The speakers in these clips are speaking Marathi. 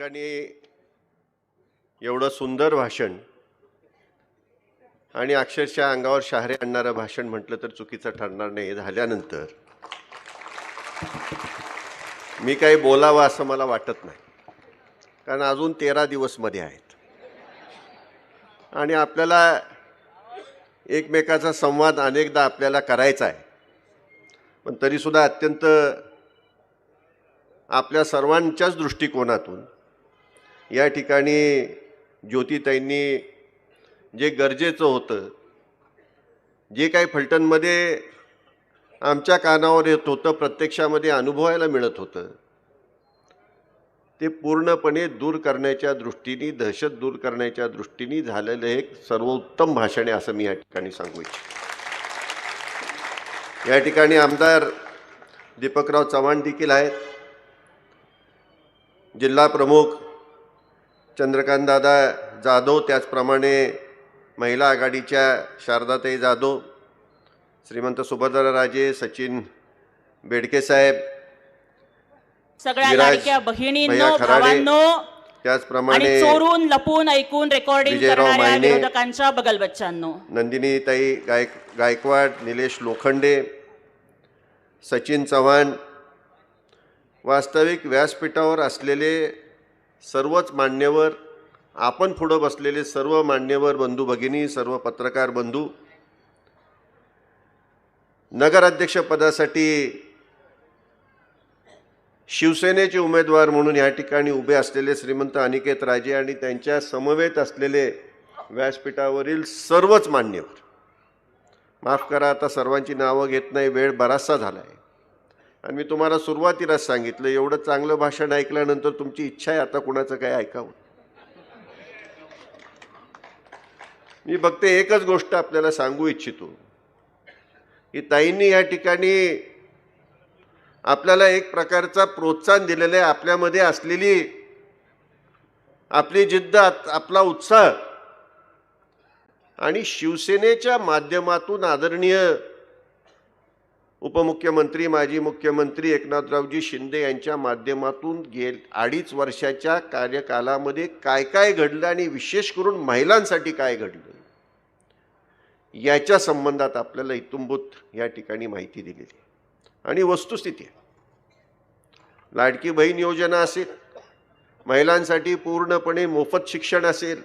ठिकाणी एवढं सुंदर भाषण आणि अक्षरशः अंगावर शहारे आणणारं भाषण म्हटलं तर चुकीचं ठरणार नाही. झाल्यानंतर मी काही बोलावं असं मला वाटत नाही. कारण अजून तेरा दिवसमध्ये आहेत. आणि आपल्याला एकमेकाचा संवाद अनेकदा आपल्याला करायचा आहे. पण तरीसुद्धा अत्यंत आपल्या सर्वांच्याच दृष्टिकोनातून या ठिकाणी ज्योतिताईंनी जे गरजेचं होतं जे काही फलटणमध्ये आमच्या कानावर येत होतं प्रत्यक्षामध्ये अनुभवायला मिळत होतं ते पूर्णपणे दूर करण्याच्या दृष्टीने दहशत दूर करण्याच्या दृष्टीने झालेलं एक सर्वोत्तम भाषण आहे असं मी या ठिकाणी सांगू इच्छितो. या ठिकाणी आमदार दीपकराव चव्हाण देखील आहेत. जिल्हा प्रमुख चंद्रकांतदादा जाधव त्याचप्रमाणे महिला आघाडीच्या शारदाताई जाधव श्रीमंत सुभद्राराजे सचिन बेडके साहेब सगळ्या लाडक्या बहिणींनो भावांनो त्याचप्रमाणे चोरून लपून ऐकून रेकॉर्डिंग करणाऱ्या. विरोधकांच्या बगल बच्चांनो नंदिनीताई गायक गायकवाड निलेश लोखंडे सचिन चव्हाण वास्तविक व्यासपीठावर असलेले सर्वच मान्यवर आपण पुढं बसलेले सर्व मान्यवर बंधू भगिनी सर्व पत्रकार बंधू नगराध्यक्षपदासाठी शिवसेनेचे उमेदवार म्हणून या ठिकाणी उभे असलेले श्रीमंत अनिकेत राजे आणि त्यांच्या समवेत असलेले व्यासपीठावरील सर्वच मान्यवर. माफ करा आता सर्वांची नावं घेत नाही वेळ बराचसा झाला आहे आणि मी तुम्हाला सुरुवातीलाच सांगितलं एवढं चांगलं भाषण ऐकल्यानंतर तुमची इच्छा आहे आता कुणाचं काय ऐकावं? मी फक्त एकच गोष्ट आपल्याला सांगू इच्छितो. की ताईंनी या ठिकाणी आपल्याला एक प्रकारचा प्रोत्साहन दिलेलं आहे. आपल्यामध्ये असलेली आपली जिद्द आपला उत्साह आणि शिवसेनेच्या माध्यमातून आदरणीय उपमुख्यमंत्री माजी मुख्यमंत्री एकनाथरावजी शिंदे यांच्या माध्यमातून गेल अडीच वर्षाच्या कार्यकालामध्ये काय काय घडलं आणि विशेष करून महिलांसाठी काय घडलं? याच्या संबंधात आपल्याला इतुंबूत या ठिकाणी माहिती दिलेली आणि वस्तुस्थिती आहे. लाडकी बहीण योजना असेल महिलांसाठी पूर्णपणे मोफत शिक्षण असेल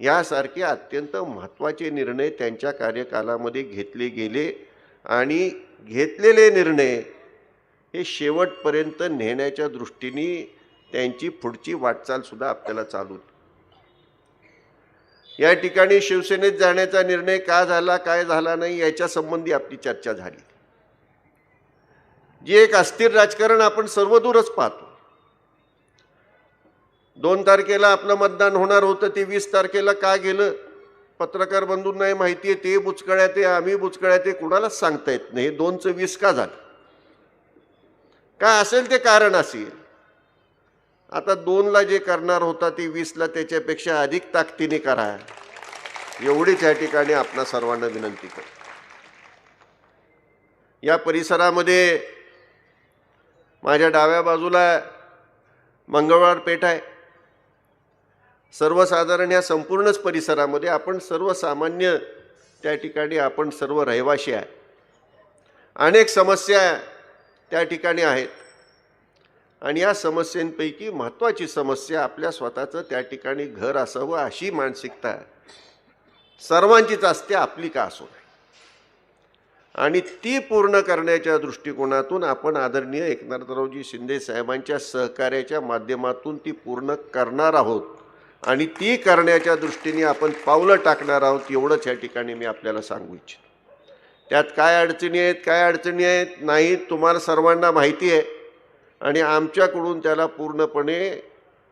यासारखे अत्यंत महत्त्वाचे निर्णय त्यांच्या कार्यकालामध्ये घेतले गेले आणि घेतलेले निर्णय हे शेवटपर्यंत नेण्याच्या दृष्टीने त्यांची पुढची वाटचालसुद्धा आपल्याला चालू या ठिकाणी शिवसेनेत जाण्याचा निर्णय का झाला काय झाला नाही याच्या संबंधी आपली चर्चा झाली. जे एक अस्थिर राजकारण आपण सर्वदूरच पाहतो. दोन तारखेला आपलं मतदान होणार होतं ते वीस तारखेला का गेलं पत्रकार बंधूंनाही माहिती आहे ते बुचकळ्यात आहे आम्ही बुचकळ्यात आहे कुणालाच सांगता येत नाही? हे दोनचं वीस का झालं? काय असेल ते कारण असेल. आता दोनला जे करणार होता ते वीसला त्याच्यापेक्षा अधिक ताकदीने करा. एवढीच या ठिकाणी आपणा सर्वांना विनंती करतो. या परिसरामध्ये माझ्या डाव्या बाजूला मंगळवार पेठ आहे. सर्वसाधारण या संपूर्णच परिसरामध्ये आपण सर्वसामान्य त्या ठिकाणी आपण सर्व रहिवाशी आहे. अनेक समस्या त्या ठिकाणी आहेत. आणि या समस्यांपैकी महत्त्वाची समस्या आपल्या स्वतःचं त्या ठिकाणी घर असावं अशी मानसिकता सर्वांचीच असते आपली का असो आणि ती पूर्ण करण्याच्या दृष्टिकोनातून आपण आदरणीय एकनाथरावजी शिंदे साहेबांच्या सहकार्याच्या माध्यमातून ती पूर्ण करणार आहोत. आणि ती करण्याच्या दृष्टीने आपण पावलं टाकणार आहोत एवढंच या ठिकाणी मी आपल्याला सांगू इच्छितो. त्यात काय अडचणी आहेत काय अडचणी आहेत नाही तुम्हाला सर्वांना माहिती आहे. आणि आमच्याकडून त्याला पूर्णपणे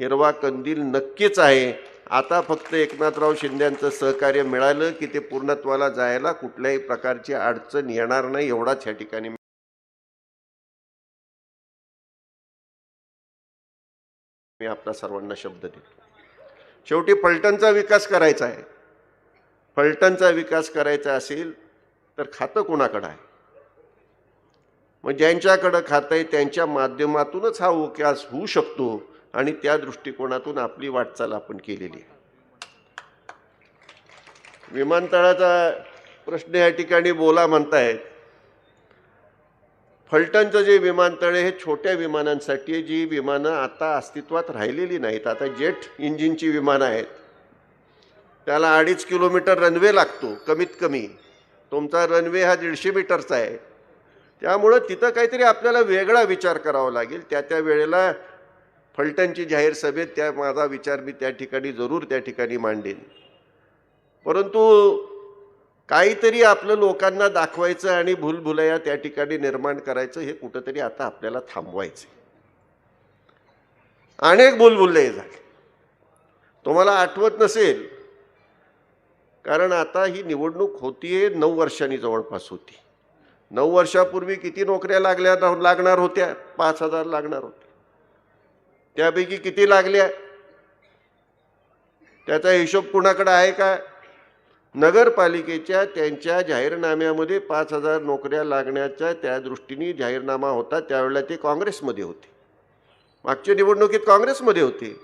हिरवा कंदील नक्कीच आहे. आता फक्त एकनाथराव शिंद्यांचं सहकार्य मिळालं की ते पूर्णत्वाला जायला कुठल्याही प्रकारची अडचण येणार नाही एवढाच या ठिकाणी मी आपला सर्वांना शब्द देतो. शेवटी फलटणचा विकास करायचा आहे. फलटणचा विकास करायचा असेल तर खातं कोणाकडं आहे? मग ज्यांच्याकडं खातं आहे त्यांच्या माध्यमातूनच हा विकास होऊ शकतो आणि त्या दृष्टिकोनातून आपली वाटचाल आपण केलेली आहे. विमानतळाचा प्रश्न या ठिकाणी बोला म्हणतायत. फलटणचं जे विमानतळ आहे हे छोट्या विमानांसाठी जी विमानं आता अस्तित्वात राहिलेली नाहीत. आता जेट इंजिनची विमानं आहेत. त्याला अडीच किलोमीटर रनवे लागतो कमीत कमी. तुमचा रनवे हा दीडशे मीटरचा आहे. त्यामुळं तिथं काहीतरी आपल्याला वेगळा विचार करावा लागेल. त्या त्या वेळेला फलटणची जाहीर सभेत त्या माझा विचार मी त्या ठिकाणी जरूर त्या ठिकाणी मांडेन. परंतु काहीतरी आपलं लोकांना दाखवायचं आणि भूलभुलया त्या ठिकाणी निर्माण करायचं हे कुठंतरी आता आपल्याला थांबवायचं अनेक भूलभुलये झाले तुम्हाला आठवत नसेल कारण आता ही निवडणूक होतीये नऊ वर्षांनी जवळपास होती. नऊ वर्षापूर्वी किती नोकऱ्या लागल्या लागणार होत्या? पाच हजार लागणार होत्या. त्यापैकी किती लागल्या? त्याचा हिशोब कुणाकडे आहे का? नगरपालिकेच्या त्यांच्या जाहीरनाम्यामध्ये पाच हजार नोकऱ्या लागण्याच्या त्या दृष्टीने जाहीरनामा होता. त्यावेळेला ते काँग्रेसमध्ये होते. मागच्या निवडणुकीत काँग्रेसमध्ये होते.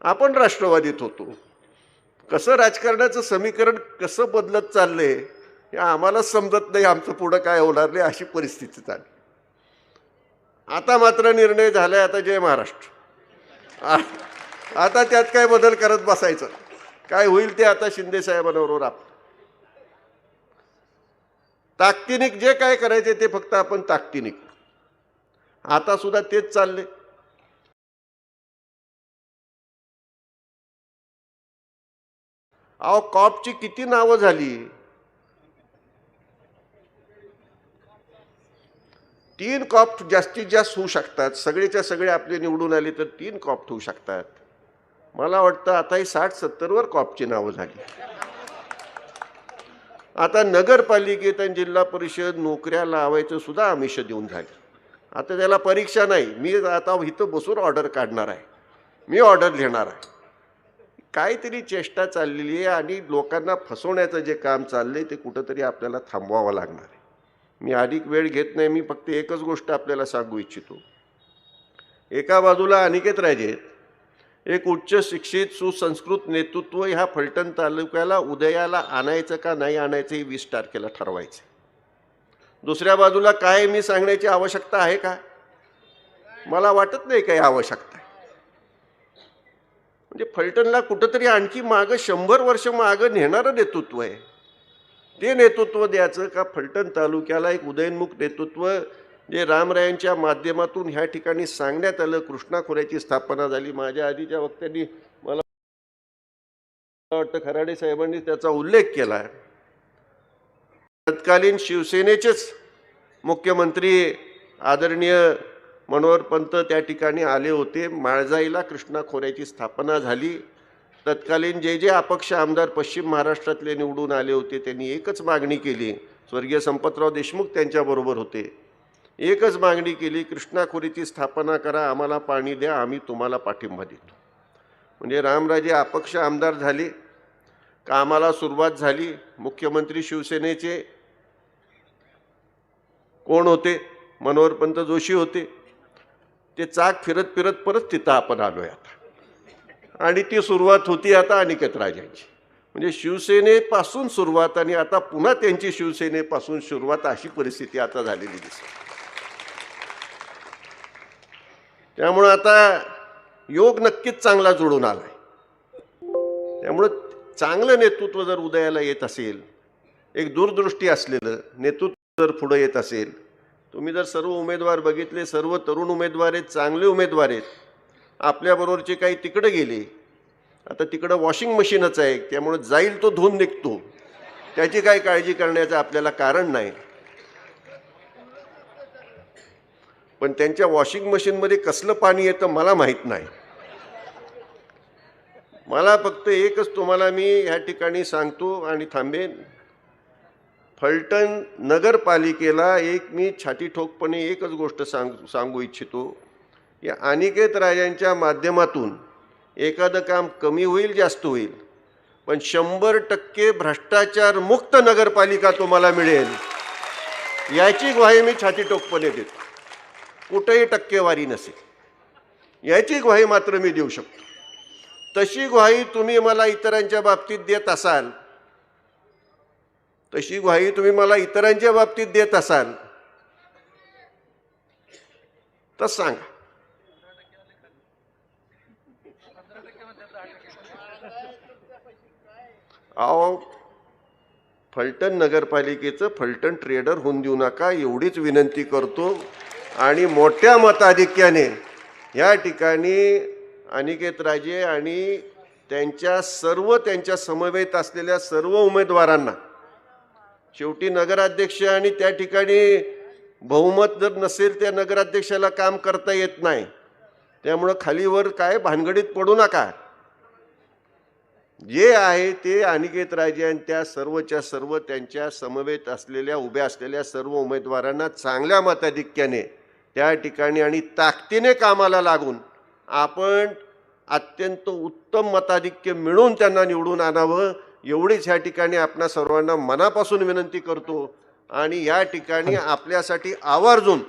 आपण राष्ट्रवादीत होतो. कसं राजकारणाचं समीकरण कसं बदलत चाललंय हे आम्हाला समजत नाही. आमचं पुढं काय होणार नाही अशी परिस्थिती चालली आता मात्र निर्णय झालाय. आता जय महाराष्ट्र. आ- आता त्यात काय बदल करत बसायचं? काय होईल ते आता शिंदे साहेबांबरोबर आप ताकदीने जे काय करायचे ते फक्त आपण ताकतीनिक. आता सुद्धा तेच चालले. अहो कॉपची किती नावं झाली? तीन कॉप जास्तीत जास्त होऊ शकतात. सगळेच्या सगळे आपले निवडून आले तर तीन कॉप होऊ शकतात. मला वाटतं आता ही साठ सत्तरवर कॉपची नावं झाली. आता नगरपालिकेत आणि जिल्हा परिषद नोकऱ्या लावायचं सुद्धा आमिष देऊन झाली. आता त्याला परीक्षा नाही. मी आता इथं बसून ऑर्डर काढणार आहे. मी ऑर्डर घेणार आहे. काहीतरी चेष्टा चाललेली आहे आणि लोकांना फसवण्याचं जे काम चाललं आहे ते कुठंतरी आपल्याला थांबवावं लागणार आहे. मी अधिक वेळ घेत नाही. मी फक्त एकच गोष्ट आपल्याला सांगू इच्छितो. एका बाजूला अनिकेत राजे आहेत. एक उच्च शिक्षित सुसंस्कृत नेतृत्व ह्या फलटण तालुक्याला उदयाला आणायचं का नाही आणायचं हे वीस तारखेला ठरवायचं. दुसऱ्या बाजूला काय मी सांगण्याची आवश्यकता आहे का? मला वाटत नाही काही आवश्यकता म्हणजे फलटणला कुठंतरी आणखी मागं शंभर वर्ष मागं नेणारं नेतृत्व आहे. ते नेतृत्व द्यायचं का फलटण तालुक्याला एक उदयनमुख नेतृत्व जे रामरायांच्या माध्यमातून ह्या ठिकाणी सांगण्यात आलं कृष्णा खोऱ्याची स्थापना झाली. माझ्या आधीच्या वक्त्यांनी मला वाटतं खराडे साहेबांनी त्याचा उल्लेख केला. आहे तत्कालीन शिवसेनेचेच मुख्यमंत्री आदरणीय मनोहर पंत त्या ठिकाणी आले होते. माळजाईला कृष्णा खोऱ्याची स्थापना झाली. तत्कालीन जे जे अपक्ष आमदार पश्चिम महाराष्ट्रातले निवडून आले होते त्यांनी एकच मागणी केली. स्वर्गीय संपतराव देशमुख त्यांच्याबरोबर होते. एकच मागणी केली कृष्णाखोरीची स्थापना करा आम्हाला पाणी द्या आम्ही तुम्हाला पाठिंबा देतो. म्हणजे रामराजे अपक्ष आमदार झाले कामाला सुरुवात झाली मुख्यमंत्री शिवसेनेचे कोण होते? मनोहरपंत जोशी होते. ते चाक फिरत फिरत परत तिथं आपण आलोय आता. आणि ती सुरुवात होती आता अनिकेत राजांची. म्हणजे शिवसेनेपासून सुरुवात आणि आता पुन्हा त्यांची शिवसेनेपासून सुरुवात अशी परिस्थिती आता झालेली दिसते. त्यामुळं आता योग नक्कीच चांगला जुळून आलाय. त्यामुळं चांगलं नेतृत्व जर उदयाला येत असेल एक दूरदृष्टी असलेलं नेतृत्व जर पुढं येत असेल तुम्ही जर सर्व उमेदवार बघितले सर्व तरुण उमेदवार आहेत चांगले उमेदवार आहेत आपल्याबरोबरचे काही तिकडं गेले आता तिकडं वॉशिंग मशीनच आहे त्यामुळं जाईल तो धुवून निघतो. त्याची काय काळजी करण्याचं आपल्याला कारण नाही. पण त्यांच्या वॉशिंग मशीनमध्ये कसलं पाणी येतं मला माहीत नाही. मला फक्त एकच तुम्हाला मी ह्या ठिकाणी सांगतो आणि थांबेन. फलटण नगरपालिकेला एक मी छाती ठोकपणे एकच गोष्ट सांग सांगू इच्छितो. या अनिकेत राजांच्या माध्यमातून एखादं काम कमी होईल जास्त होईल पण शंभर टक्के भ्रष्टाचार मुक्त नगरपालिका तुम्हाला मिळेल. याची ग्वाही मी छाती ठोकपणे देतो. कुठेही टक्केवारी नसेल. याची ग्वाही मात्र मी देऊ शकतो. तशी ग्वाही तुम्ही मला इतरांच्या बाबतीत देत असाल तशी ग्वाही तुम्ही मला इतरांच्या बाबतीत देत असाल तर सांगा. अहो फलटण नगरपालिकेचं फलटण ट्रेडर होऊन देऊ नका एवढीच विनंती करतो. आणि मोठ्या मताधिक्याने या ठिकाणी अनिकेत राजे आणि त्यांच्या सर्व त्यांच्या समवेत असलेल्या सर्व उमेदवारांना शेवटी नगराध्यक्ष आणि त्या ठिकाणी बहुमत जर नसेल त्या नगराध्यक्षाला काम करता येत नाही. त्यामुळं खालीवर काय भानगडीत पडू नका. जे आहे ते अनिकेत राजे आणि त्या सर्वच्या सर्व त्यांच्या समवेत असलेल्या उभ्या असलेल्या सर्व उमेदवारांना चांगल्या मताधिक्याने त्या ठिकाणी आणि ताकदीने कामाला लागून आपण अत्यंत उत्तम मताधिक्य मिळून त्यांना निवडून आणावं एवढीच ह्या ठिकाणी आपणा सर्वांना मनापासून विनंती करतो. आणि या ठिकाणी आपल्यासाठी आवर्जून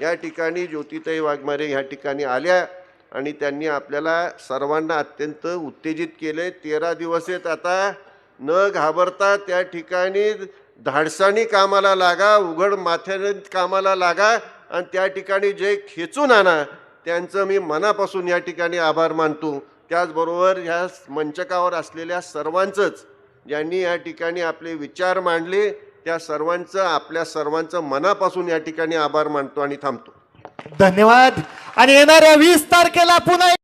या ठिकाणी ज्योतिताई वाघमारे ह्या ठिकाणी आल्या. आणि त्यांनी आपल्याला सर्वांना अत्यंत उत्तेजित केले. तेरा दिवस आहेत आता. न घाबरता त्या ठिकाणी धाडसानी कामाला लागा उघड माथ्याने कामाला लागा आणि त्या ठिकाणी जे खेचून आणा त्यांचं मी मनापासून या ठिकाणी आभार मानतो. त्याचबरोबर ह्या मंचकावर असलेल्या सर्वांचंच ज्यांनी या ठिकाणी आपले विचार मांडले. त्या सर्वांचं आपल्या सर्वांचं मनापासून या ठिकाणी आभार मानतो आणि थांबतो. धन्यवाद. आणि येणाऱ्या वीस तारखेला पुन्हा